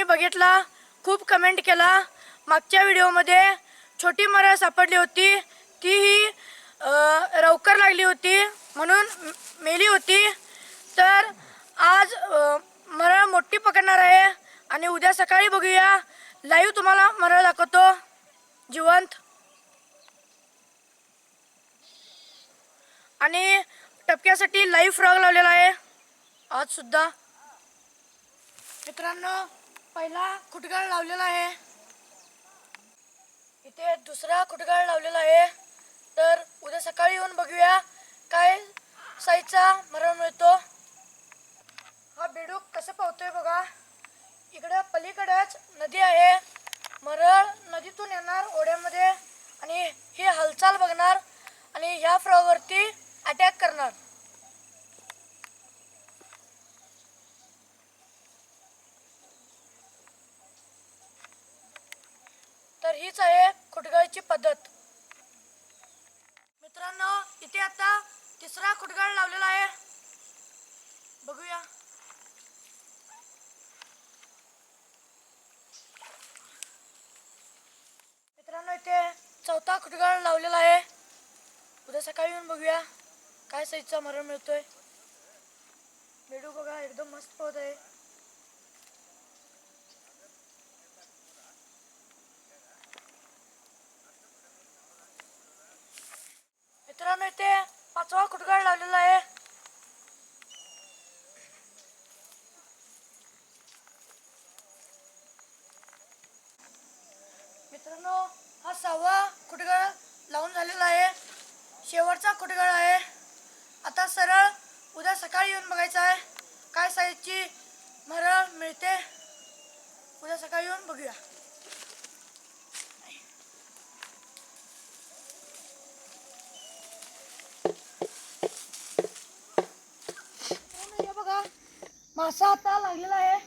मी बघितला? खूप कमेंट केला. मागच्या व्हिडिओमध्ये छोटी मरळ सापडली होती. ती ही रवकर लागली होती. म्हणून मेली होती. तर आज मरळ मोठी पकडणार आहे आणि उद्या सकाळी बघूया. लाईव्ह तुम्हाला मरळ दाखवतो. जिवंत. आणि टपक्यासाठी लाईव्ह फ्रॉग लावलेला आहे. आज सुद्धा. मित्रांनो पहिला खुटगाळ लावलेला आहे. इथे दुसरा खुटगाळ लावलेला आहे. तर उद्या सकाळी येऊन बघूया काय साईजचा मरण मिळतो. हा बेडूक कसं पावतोय बघा. इकडं पलीकडेच नदी आहे. मरळ नदीतून येणार ओढ्यामध्ये आणि ही हालचाल बघणार आणि ह्या फ्रॉवरती अटॅक करणार. तर हीच आहे खुटगाळीची पद्धत. मित्रांनो इथे आता तिसरा खुटगाळ लावलेला आहे. बघूया. मित्रांनो इथे चौथा खुटगाळ लावलेला आहे. उद्या सकाळी येऊन बघूया काय साईजचा मरण मिळतोय. बेडू बघा एकदम मस्त होत आहे मित्रांनो इथे पाचवा खुटगाळ लावलेला आहे मित्रांनो हा सहावा खुटगाळ लावून झालेला आहे शेवटचा खुटगाळ आहे आता सरळ उद्या सकाळी येऊन बघायचं आहे. काय साईजची मरळ मिळते? उद्या सकाळी येऊन बघूया. बघा मासा आता लागलेला आहे.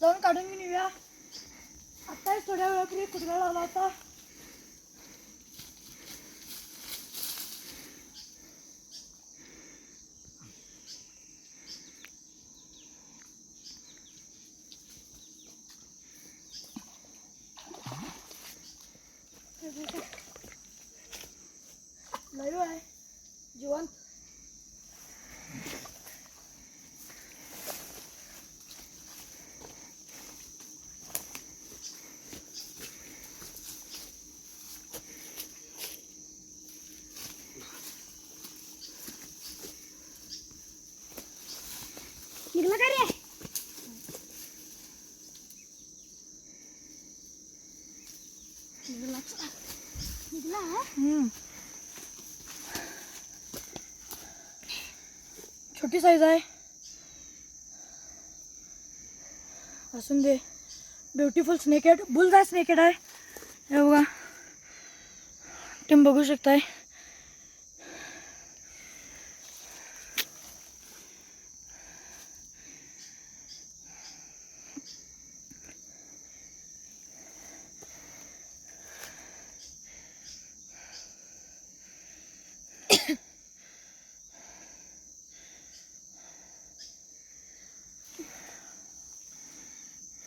जाऊन काढून घेऊन येऊया. आत्ताच थोड्या वेळापूर्वी कुठला लावला होता लाईव्ह आहे जिवंत निघला का रे निघला छोटी साईज आहे. असून दे. ब्युटिफुल स्नेकेड बुल आहे स्नेकेड आहे. हे बघा. तुम्ही बघू शकताय.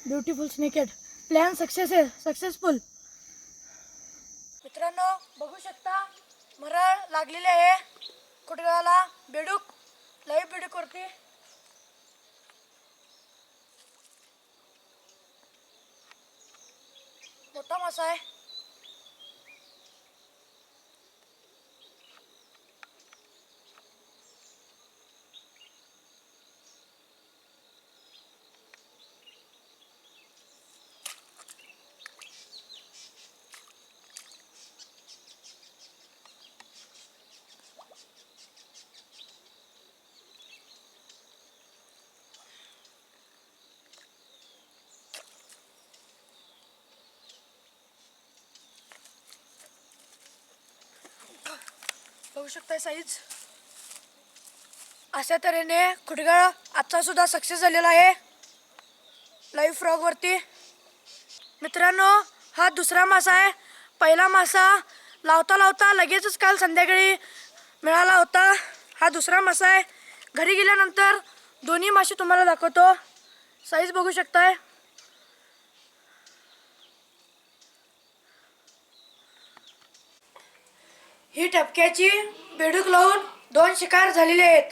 ब्युटिफुल स्नेकेड प्लॅन सक्सेस आहे सक्सेसफुल मित्रांनो बघू शकता मरळ लागलेली आहे. कुटगावाला बेडूक लाईव्ह बेडूक वरती. मोठा मासा आहे. बघू शकता साईज. अशा तऱ्हेने खुटगाळ आजचा सुद्धा सक्सेस झालेला आहे. लाईव्ह फ्रॉगवरती मित्रांनो हा दुसरा मासा आहे. पहिला मासा लावता लावता लगेचच काल संध्याकाळी मिळाला होता. हा दुसरा मासा आहे. घरी गेल्यानंतर दोन्ही मासे तुम्हाला दाखवतो. साईज बघू शकताय. ही टपक्याची बेडूक लावून दोन शिकार झालेले आहेत.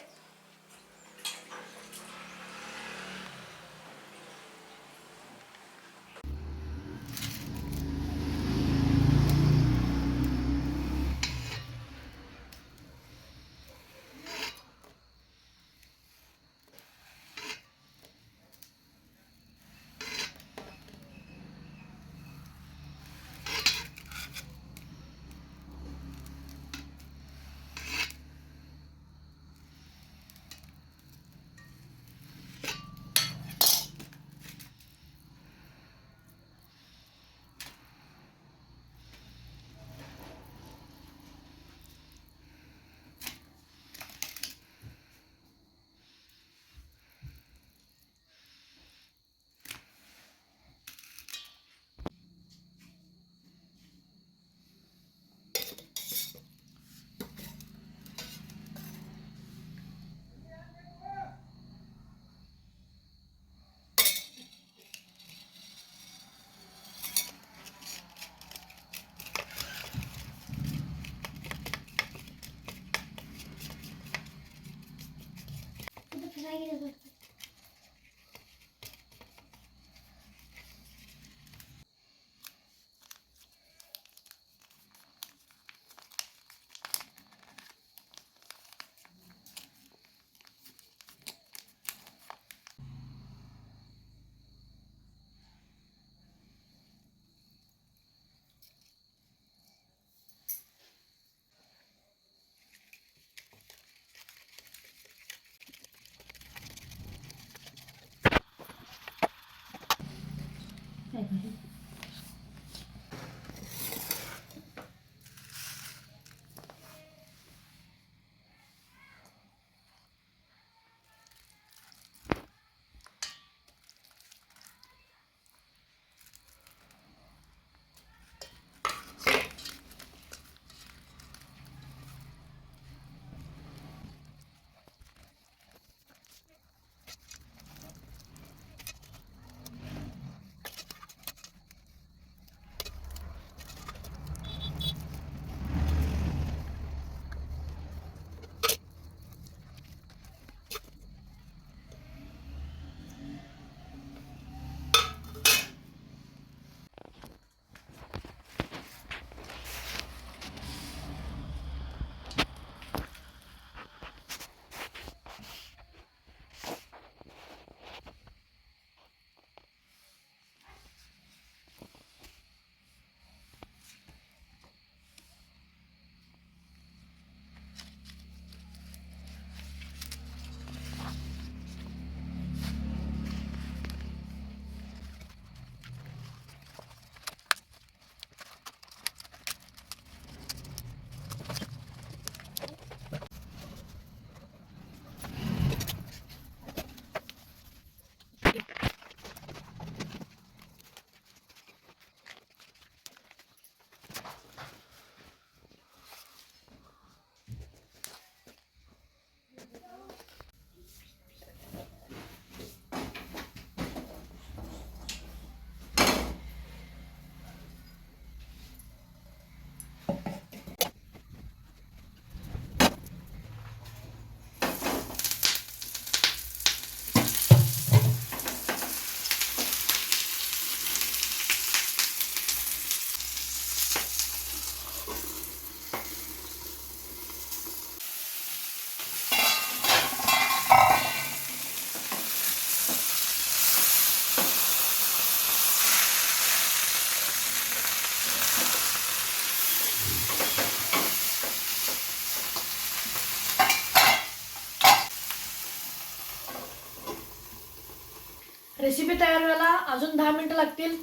रेसिपी तयार व्हायला अजून दहा मिनिटं लागतील.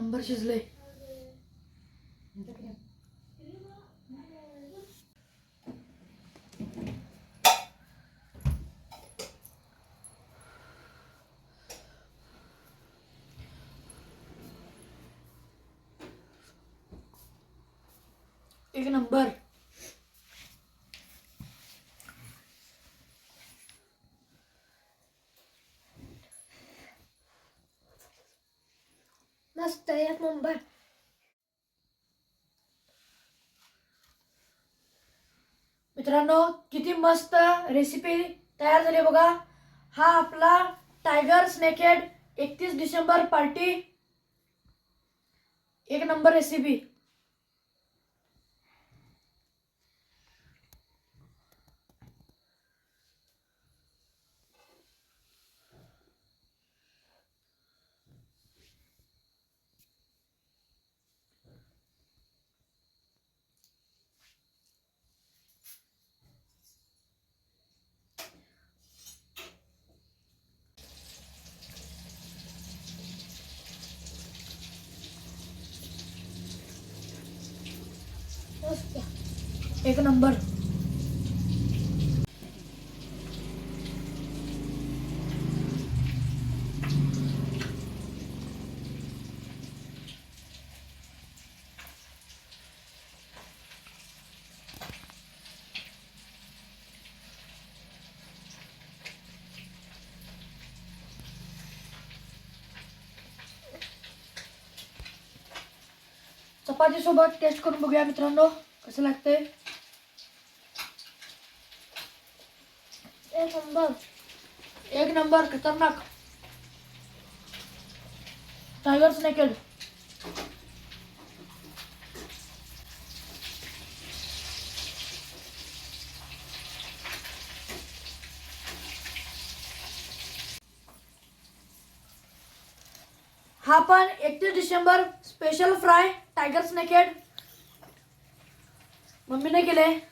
नंबर शिजले. एक नंबर मस्त एक नंबर मित्रांनो किती मस्त रेसिपी तयार झाली बघा. हा आपला टायगर स्नेकेड एकतीस डिसेंबर पार्टी एक नंबर रेसिपी मस्त एक नंबर. चपाती सोबत टेस्ट करून बघूया मित्रांनो कसं लागतंय एक नंबर. एक नंबर खतरनाक. टायगर स्नेकेड हा पण एकतीस December special fry tiger snakehead मम्मीने केले.